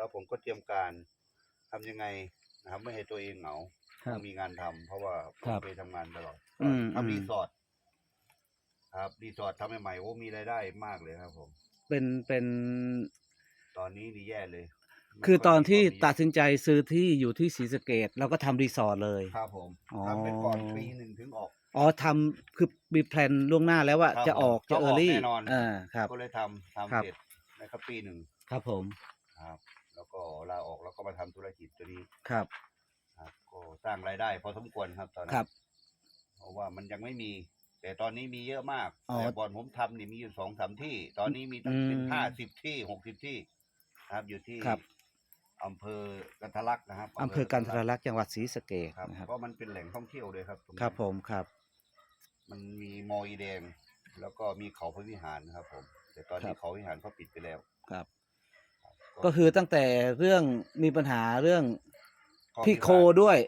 แล้วผมก็เตรียมการทำยังไงนะครับไม่ให้ตัวเองเหงาครับต้องมีงานทำเพราะว่าผครัมบเคยทำงานตลอดอืมทำรีอืมสอร์ทครับรีสอร์ททำใหม่ๆโอ้มีรายได้มากเลยครับผม เป็นเป็น ตอนนี้นี่แย่เลยไม่คือค่ยตอนที่มีความตัดสินใจซื้อที่อยู่ที่ศรีสะเกดเราก็ทำรีสอร์ทเลย ครับผมอ๋อ ทำไปก่อนปีหนึ่งถึงออก อ๋อทำคือมีแพลนล่วงหน้าแล้วว่าครับจะออกผมจะต้องเออออกรี่แน่นอน อ่าครับ ก็เลยทำทำครับ เสร็จนะครับปีหนึ่งครับผม ครับแล้ว ก็ลาออกแล้วก็มาทำธุรกิจตัวนี้ครับ ครับก็สร้างรายได้พอสมควรครับตอนนั้นครับเพราะว่ามันยังไม่มี แต่ตอนนี้มีเยอะมากอ๋อแต่บอนผมทำนี่มีอยู่สองสามที่ ตอนนี้มีตั้งเป็นอืมห้าสิบที่หกสิบที่นะครับ อยู่ที่ครับ อำเภอกันทะลักนะครับอำเภอกันทรลักษณ์จังหวัดศรีสะเกดครับนะครับ เพราะมันเป็นแหล่งท่องเที่ยวเลยครับตงนี้ครับผมครับ มันมีมออีแดง แล้วก็มีเขาพระวิหารนะครับผม แต่ตอนครันี้บเขาวิหารเขาปิดไปแล้ว ครับครับ ก็คือตั้งแต่เรื่องมีปัญหาเรื่องเขาพี่วิโคหารด้วย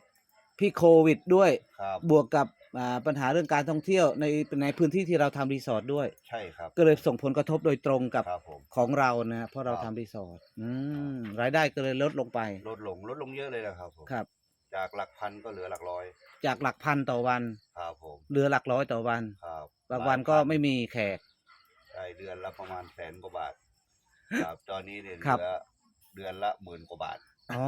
พี่โควิดด้วย ครับ บวกกับอ่าปัญหาเรื่องการท่องเที่ยวในในพื้นที่ที่เราทำรีสอร์ทด้วย ใช่ครับ ก็เลยส่งผลกระทบโดยตรงกับครับผม ของเรานะเพราะเราครัทำบ รีสอร์ทอืมรายได้ก็เลยลดลงไปลดลงลดลงเยอะเลยนะครับผมครับ จากหลักพันก็เหลือหลักร้อย จากหลักพันต่อวัน ครับผม เหลือหลักร้อยต่อวัน ครับบางวันก็ไม่มีแขก ได้เดือนละประมาณแสนกว่าบาท ครับตอนนี้เนี่ยเหครับ ลือเดือนละหมื่นกว่าบาท อ๋อ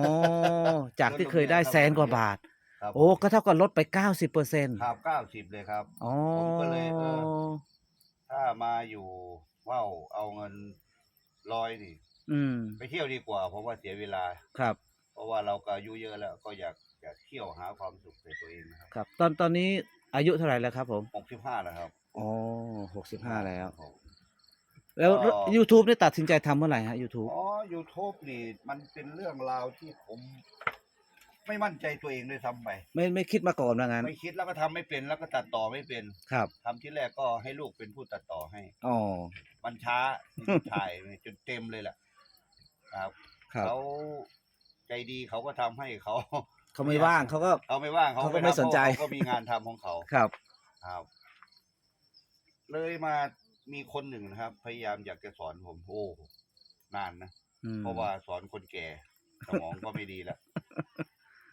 จากที่เคยได้แสนกว่าบาท ครับโอ้ ก็เท่ากับลดไปเก้าสิบเปอร์เซ็นต์ครับเก้าสิบเลยครับ อ๋อ ผมก็เลยเออถ้ามาอยู่ว่าวเอาเงินร้อยนี่ อืม ไปเที่ยวดีกว่าเพราะว่าเสียเวลา ครับ เพราะว่าเราก็อายุเยอะแล้ว ก็อยากอยากเที่ยวหาความสุขในตัวเองนะครับครับ ตอนตอนนี้อายุเท่าไหร่แล้วครับผม หกสิบห้าแล้วครับอ๋อหกสิบห้าแล้ว ครับผม แล้ว ก็ YouTube ได้ตัดสินใจทำเมื่อไหร่ฮะ YouTube อ๋อ YouTube นี่มันเป็นเรื่องราวที่ผม ไม่มั่นใจตัวเองด้วยซ้ำไป ไม่ไม่คิดมาก่อนว่างั้นไม่คิดแล้วก็ทำไม่เป็นแล้วก็ตัดต่อไม่เป็นครับทำที่แรกก็ให้ลูกเป็นผู้ตัดต่อให้ อ๋อมันช้าที่จะถ่ายจนเต็มเลยแหละครับครับเขาใจดีเขาก็ทำให้เขา เขาไม่ว่างเขาก็ เขาไม่ว่างเขาเขาก็ไม่ทำสนใจเพราะเขาก็มีงานทำของเขา ครับ ครับ เลยมา มีคนหนึ่งนะครับ พยายามอยากจะสอนผมโอ้นานนะอืมเพราะว่าสอนคนแก่ สมองก็ไม่ดีแล้ว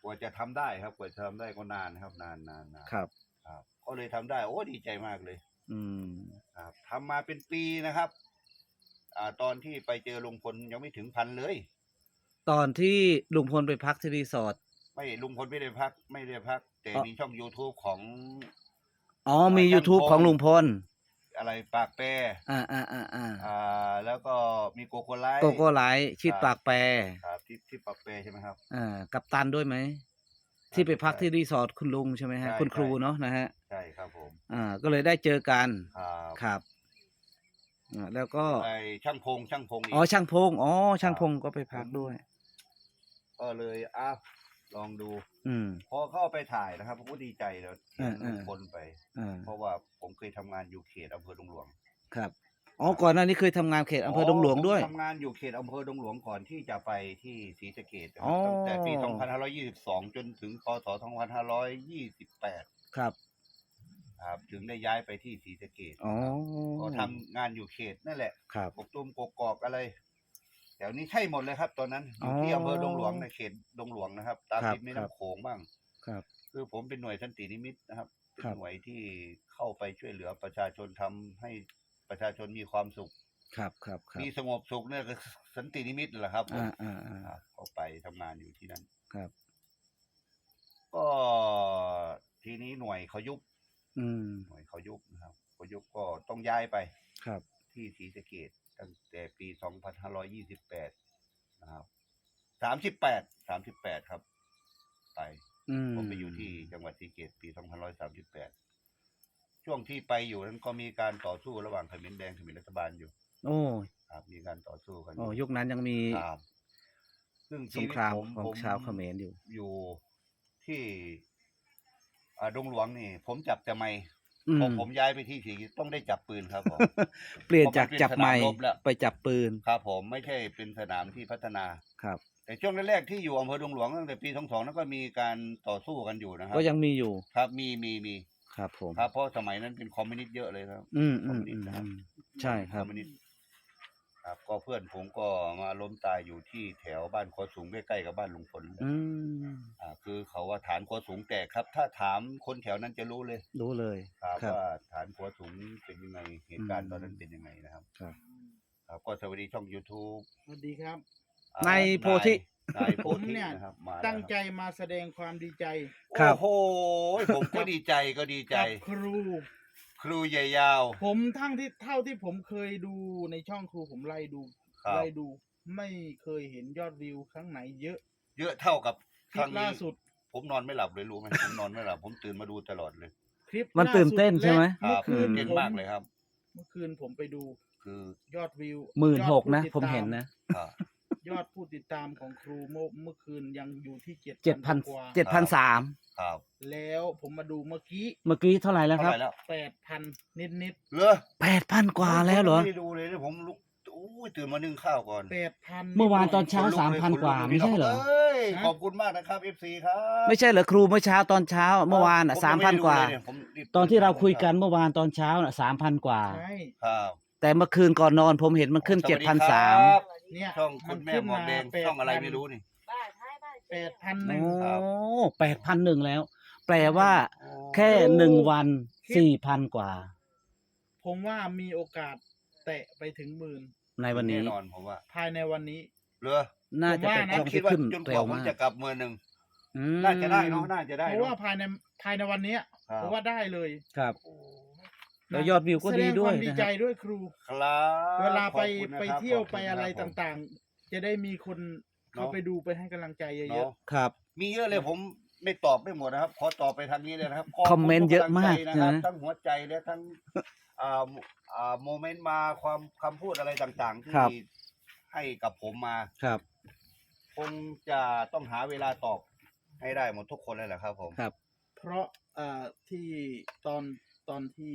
กว่าจะทำได้ครับกว่าจะทำได้ก็นานครับ นานนานนานครับ ครับก็เลยทำได้ โอ้ดีใจมากเลย อืม ครับทำมาเป็นปีนะครับ อ่า ตอนที่ไปเจอลุงพลยังไม่ถึงพันเลย ตอนที่ลุงพลไปพักที่รีสอร์ท ไม่ลุงพลไม่ได้พัก ไม่ได้พัก แต่อ๋อ มีช่อง youtube ของ อ๋อมี อ่า YouTube ช่างพงของลุงพล อะไรปากแปรอ่าอ่าอ่าอ่าอ่า แล้วก็มีโกโกไลท์โกโก้ไลท์ชิดครับปากแปรครับที่ที่ปากแปรใช่ไหมครับอ่ากับตันด้วยไหมที่ไปพักที่รีสอร์ทคุณลุงใช่ไหมฮะใช่คุณครูใช่เนาะนะฮะใช่ครับผมอ่าก็เลยได้เจอกันครับครับอ่าแล้วก็ไอช่างพงช่างพงอีกอ๋อช่างพงอ๋อช่างครับพงก็ไปพักด้วย ก็เลยอ้าว ลองดู อืม พอเข้าไปถ่ายนะครับผมก็ดีใจแล้วเห็นอ่าลุงอ่าพลไป อ่าเพราะว่าผมเคยทำงานอยู่เขตอำเภอดงหลวงครับอ๋อก่อนหน้านี้เคยทำงานเขตอำเภอดงหลวงด้วย ผมทำงานอยู่เขตอำเภอดงหลวงก่อนที่จะไปที่ศรีสะเกดนะคอ๋รัอบตั้งแต่ปี 2522 จนถึงพศ 2528 ครับครับ ถึงได้ย้ายไปที่ศรีสะเกดอ๋อก็ทำงานอยู่เขตนั่นแหละ ครับ กกตุ้มกกอกอะไรแถวนี้ใช่หมดเลยครับตอนนั้นอยู่ที่อ๋ออำเภอดงหลวงในเขตดงหลวงนะครับ ตามครับริมแม่ครับน้ำโขงบ้างครับ คือผมเป็นหน่วยสันตินิมิตนะครับเป็นครับหน่วยที่เข้าไปช่วยเหลือประชาชนทำให้ประชาชนมีความสุขครับครับครับมีสงบสุขเนี่ยคือสันตินิมิตแหละครับผมอ่าอ่าอ่าครับเข้าไปทำงานอยู่ที่นั่นครับ ก็ทีนี้หน่วยเขายุบอืมหน่วยเขายุบนะครับเขายุบก็ต้องย้ายไปครับ ที่ศรีสะเกด ตั้งแต่ปี 2528 นะครับ 38 38 ครับ ไปอืมผมไปอยู่ที่จังหวัดศรีสะเกดปี 2538 ช่วงที่ไปอยู่นั้นก็มีการต่อสู้ระหว่างเขมรแดงเขมรรัฐบาลอยู่ โอ้ครับมีการต่อสู้กันอโอ้ยู่ยุคนั้นยังมีครับซึ่งสชีงวิตครามผมของผมชาวเขมรอยู่ อยู่ที่อ่าดงหลวงนี่ ผมจับแต่ไม่ อืพอมผมย้ายไปที่ศรีต้องได้จับปืนครับผม เปลี่ยนจากเพราะมันเป็นจับไม้สนามรบแล้ว ไปจับปืนครับผมไม่ใช่เป็นสนามที่พัฒนา ครับ แต่ช่วงแรกๆที่อยู่อำเภอดงหลวงตั้งแต่ปีสองสองนั้นก็มีการต่อสู้กันอยู่นะครับก็ยังมีอยู่ครับมีมีมีครับผม ครับเพราะสมัยนั้นเป็นคอมมิวนิสต์เยอะเลยครับ อืมคอือมมมิวนิอืสมต์นะครับอืมใช่ครับอมมิวนิสต์ ครับก็เพื่อนผมก็มาล้มตายอยู่ที่แถวบ้านโคอสูงใกล้ๆกับบ้านลุงพลอืมอ่าคือเขาว่าฐานโคอสูงแตกครับ ถ้าถามคนแถวนั้นจะรู้เลยรู้เลย ครับครับ ว่าฐานโคอสูงเป็นยังไงเหตุการณ์อืมตอนนั้นเป็นยังไงนะครับครับ ครับก็สวัสดีช่อง YouTube สวัสดีครับ อ่าในโพธินายโพผมธิเนี่ย นะครับมาแล้วตั้งใจมาแสดงความดีใจครับ โอ้โหผมก็ดีใจก็ดีใจ กับครู ครูใหญ่ยาว ผมทั้งที่เท่าที่ผมเคยดูในช่องครูผมไล่ดูครับ ไล่ดู ไม่เคยเห็นยอดวิวครั้งไหนเยอะเยอะเท่ากับคคลิรั้ปงล่านี้สุดผมนอนไม่หลับเลยรู้ไหมผมนอนไม่หลับ ผมตื่นมาดูตลอดเลยคลิปมันล่าตื่นสุดเต้นใช่ไหมและเมื่อคืนเก่งผมมากเลยครับ เมื่อคืนผมไปดูคือ ยอดวิวหมื่นหกยอดนะผู้ติดผมเห็นตานะ อ่า ยอดผู้ติดตามของครูเมื่อเมื่อคืนยังอยู่ที่เจ็ดเจ็ดพันกว่าเจ็ดพันสามครับแล้วผมมาดูเมื่อกี้เมื่อกี้เท่าไหร่แล้วเท่าครับไหร่แล้วแปดพันนิดนิดเหรอแปดพันกว่าแล้วเหรอผมไม่ได้ดูเลยนะผมลุกอู้ยตื่นมานึ่งข้าวก่อนแปดพันเมื่อวานตอนเช้าขลุสามพันลยกว่าขลุไม่ใช่เหรอเอ้ยฮะขอบคุณมากนะครับ FC ครับไม่ใช่เหรอครูเมื่อเช้าตอนเช้าเมื่อวานอะผสามยังพันไได้กว่าดูเลยเนี่ยผมบตอนที่เราคุยกันเมื่อวานตอนเช้าน่ะสามพันกว่าใช่ครับแต่เมื่อคืนก่อนนอนผมเห็นมันขึ้นสเจ็วัดสพันคสารัมบ เนี่ยช่องคุณแม่หมอแดงช่องอะไรไม่รู้นี่แปดพันหโอ้นึ่งครับแปดพันหนึ่งแล้ว แปลว่าโอ้แค่หนึ่งวันสี่พันกว่า ผมว่ามีโอกาสแตะไปถึงหมื่นในวันนี้ แน่นอนผมว่าภายในวันนี้ เหรอน่าจะเป็นผมว่านะช่องคิดที่ว่าขึ้นจนกเร็ว่าวผมมากจะกลับมือหนึ่งอืมน่าจะได้เนาะน่าจะได้เพราะว่าเนาะ ภายในภายในวันเนี้ยครับ ผมว่าได้เลย ครับ โอ้ แล้วยอดวิวก็ดีด้วยแสงความดีนะใจครับด้วยครู ครับเวลาไปขอบคุณนะครับไปเที่ยวขบคุณไปอะไรคบผมต่างๆ จะได้มีคนเข้าเนาะไปดูไปให้กำลังใจเยเนาะอะครับ มีเยอะเลยผมไม่ตอบไม่หมดนะครับ ขอตอบไปทางนี้เลยนะครับขบณคอมเมนต์เยอะมากทุกำลังใจนะครับ นะ ทั้งหัวใจและทั้งอ่าอ่าโมเมนต์มาความคำพูดอะไรต่างๆ ที่ครับ ให้กับผมมา ครับคงจะต้องหาเวลาตอบให้ได้หมดทุกคนเลยแหละครับผม ครับ ๆ เพราะเอ่อที่ตอนตอนที่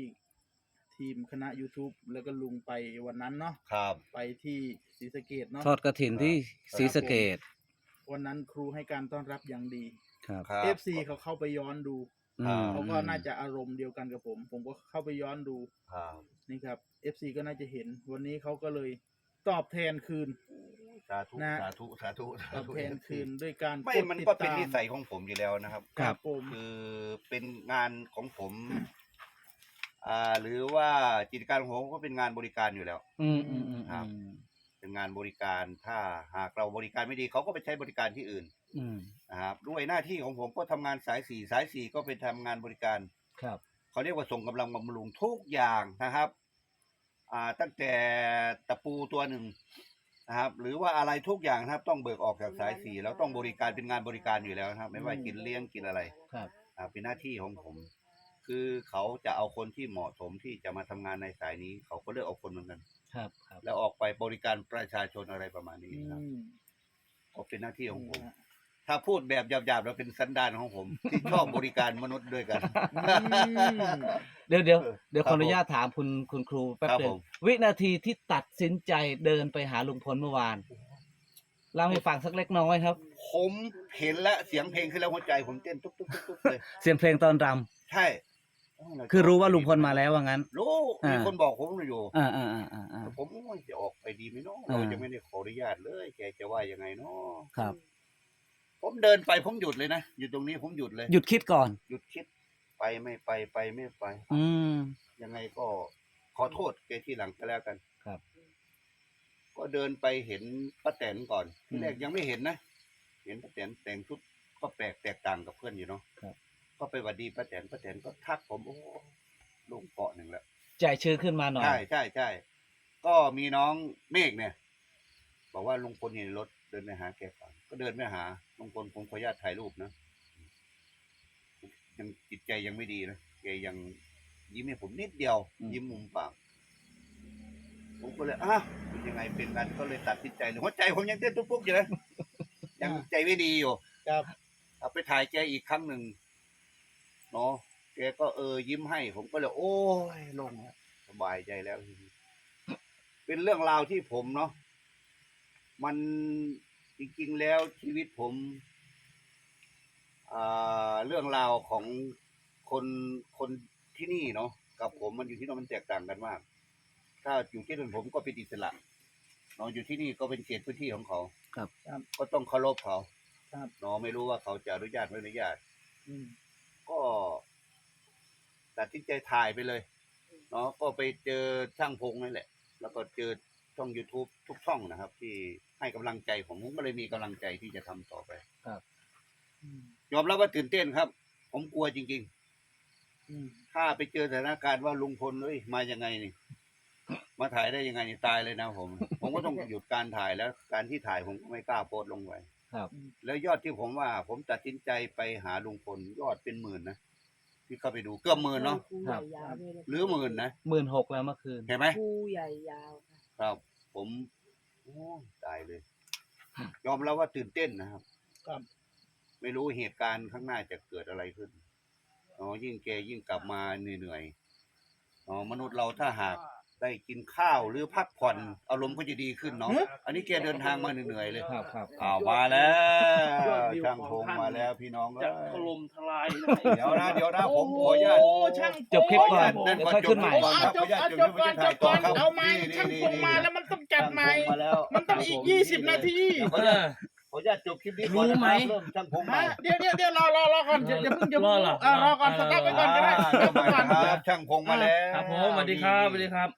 ทีมคณะ YouTube แล้วก็ลุงไปวันนั้นเนาะครับ ไปที่ศรีสะเกดเนาะทอดกระถินที่ศรีสะเกดวันนั้นครูให้การต้อนรับอย่างดีครับ ครับ FC เขาเข้าไปย้อนดูอืม เขาก็น่าจะอารมณ์เดียวกันกับผม ผมก็เข้าไปย้อนดูครับ นี่ครับ FC ก็น่าจะเห็น วันนี้เขาก็เลยตอบแทนคืน สาธุ นะ สาธุ สาธุสาตอบธุแทนคืนด้วยการไม่ดมันติดก็เป็นตามนิสัยของผมอยู่แล้วนะครับ ครับ ผม คือเป็นงานของผม อ่าหรือว่ากิจการของผมก็เป็นงานบริการอยู่แล้ว อืมอืมอืมครับอืมเป็นงานบริการถ้าหากเราบริการไม่ดีเขาก็ไปใช้บริการที่อื่นอืมนะครับด้วยหน้าที่ของผมก็ทำงานสายสี่สายสี่ก็เป็นทำงานบริการ ครับเขาเรียกว่าส่งกำลังบำรุงทุกอย่างนะครับ อ่า ตั้งแต่ตะปูตัวหนึ่งนะครับ หรือว่าอะไรทุกอย่างนะครับ ต้องเบิกออกจากสายสี่แล้วต้องบริการเป็นงานบริการอยู่แล้วนะครับ ไม่ว่ากินเลี้ยงกินอะไรครับ อ่าเป็นหน้าที่ของผม คือเขาจะเอาคนที่เหมาะสมที่จะมาทำงานในสายนี้ เขาก็เลือกเอาคนเหมือนกัน ครับครับแล้วออกไปบริการประชาชนอะไรประมาณนี้อืครับมก็เป็นหน้าที่ของผมนะฮะถ้าพูดแบบหยาบๆแล้วเป็นสันดานของผม ที่ชอบบริการมนุษย์ด้วยกัน อืม เดี๋ยวเดี๋ยวเออเดี๋ยวคขรัอบอนุผมญาตถามคุณคุณครูแป๊บครับหนึผงม วินาทีที่ตัดสินใจเดินไปหาลุงพลเมื่อวานเล่าให้ฟังสักเล็กน้อยครับ ผมเห็นแล้วเสียงเพลงขึ้นแล้วหัวใจผมเต้นตุ๊บตุ๊บตุ๊บตุ๊บเลย เสียงเพลงตอนรใช่ำ คือรู้ว่าลุงพลมาแล้วว่างั้น รู้มีอ่าคนบอกผมอยู่อ่าอ่าอ่าอ่าอ่าแต่ผมว่าจะออกไปดีไหมเนาะอ่าเราจะไม่ได้ขออนุญาตเลย แกจะว่ายังไงเนาะครับ ผมเดินไปผมหยุดเลยนะอยู่ตรงนี้ผมหยุดเลย หยุดคิดก่อน หยุดคิด ไปไม่ไปไปไม่ไป อืมยังไงก็ขอโทษแกที่หลังก็แล้วกันครับ ก็เดินไปเห็นป้าแตนก่อนอืที่มแรกยังไม่เห็นนะเห็นป้าแตนแต่งชุดก็แปลกแตกต่างกับเพื่อนอยู่เนาะครับ ก็ไปหวัดดีป้าแตนป้าแตนก็ทักผมโอ้ลงเกาะหนึ่งแล้วใจชื้นขึ้นมาหน่อย ใช่ใช่ใช่ก็มีน้องเมฆเนี่ย บอกว่าลุงพลเห็นรถเดินไปหาแกก่อนก็เดินไปหาลุงพลผมขออนุญาตถ่ายรูปนะยังจิตใจยังไม่ดีนะแกยังยิ้มให้ผมนิดเดียว อืม ยิ้มมุมปากผมก็เลยอ้าวเป็นยังไงเป็นกันก็เลยตัดสินใจเลยหัวใจผมยังเต้นตุ๊บๆอยู่เลยยังใจไม่ดีอยู่ครับ เอาไปถ่ายแกอีกครั้งหนึ่ง เนาะแกก็เออยิ้มให้ ผมก็เลยโอ้ยโลงแล้วสบายใจแล้วทีนี้เป็นเรื่องราวที่ผมเนาะมันจริงๆแล้วชีวิตผมอ่าเรื่องราวของคนคนที่นี่เนาะกับผมมันอยู่ที่นั่นมันแตกต่างกันมาก ถ้าอยู่ที่นั่นผมก็เป็นอิสระเนาะอยู่ที่นี่ก็เป็นเขตพื้นที่ของเขา ครับครับก็ต้องเคารพเขา ครับเนาะไม่รู้ว่าเขาจะอนุญาตไม่อนุญาตอืม ก็ตัดสินใจถ่ายไปเลยเนาะก็ไปเจอช่างพงนั่นแหละ แล้วก็เจอช่อง youtube ทุกช่องนะครับ ที่ให้กำลังใจผมผมก็เลยมีกำลังใจที่จะทำต่อไปอืมยอมรับว่าตื่นเต้นครับ ผมกลัวจริงอืมๆถ้าไปเจอสถานการณ์ว่าลุงพลเอ้ยมายังไงนี่ มาถ่ายได้ยังไงนี่ตายเลยนะผม ผมก็ต้องหยุดการถ่ายแล้ว การที่ถ่ายผมก็ไม่กล้าโพสต์ลงไว้ ครับ แล้วยอดที่ผมว่า ผมตัดสินใจไปหาลุงพลยอดเป็นหมื่นนะที่เข้าไปดูเกือบหมื่นเนาะครูใหญ่ยาวเลยนะหรือหมื่นนะหมื่นหกแล้วเมื่อคืน เห็นไหมครูใหญ่ยาวค่ะครับ ผมโอ้ยตายเลย ยอมรับว่าตื่นเต้นนะครับ ครับ ไม่รู้เหตุการณ์ข้างหน้าจะเกิดอะไรขึ้นอ๋อยิ่งแกยิ่งกลับมาเหนื่อยๆอ๋อมนุษย์เราถ้าหาก ได้กินข้าวหรือพักผ่อนอารมณ์ก็จะดีขึ้นเนาะอันนี้แกเดินทางมาเหนื่อยๆเลยครับครับอ้าวมาแล้วช่างพงมาแล้วพี่น้องจะเอ้ยถล่มทลายนะ เดี๋ยวนะเดี๋ยวนะผมขออนุญาต โอ้ช่างจบคลิปก่อนนั่นเดี๋ยวก่อนค่อยขึ้นใหม่โอ้เอาจบเอาจบก่อนจบก่อนเอาไม้นี่ช่างนี่พงมาแล้วมันต้องจัดใหม่ ช่างพงมาแล้วมันต้องอีกยี่สิบนาทีเดี๋ยวขออนุญาตขออนุญาตจบคลิปนี้ก่อนนะครู้ไหมรับเริ่มช่างพงใหม่ฮะเดี๋ยวเดี๋ยวเดี๋ยวรอรอรอก่อนอย่าอย่าเพิ่งอย่ารอเพิ่งเหรอเออรอก่อนสต๊อปไว้ก่อนก็ได้อ่าสต๊อปไว้ก่อนครับช่างพงมาแล้ว ครับผมสวัสดีครับสวัสดีครับ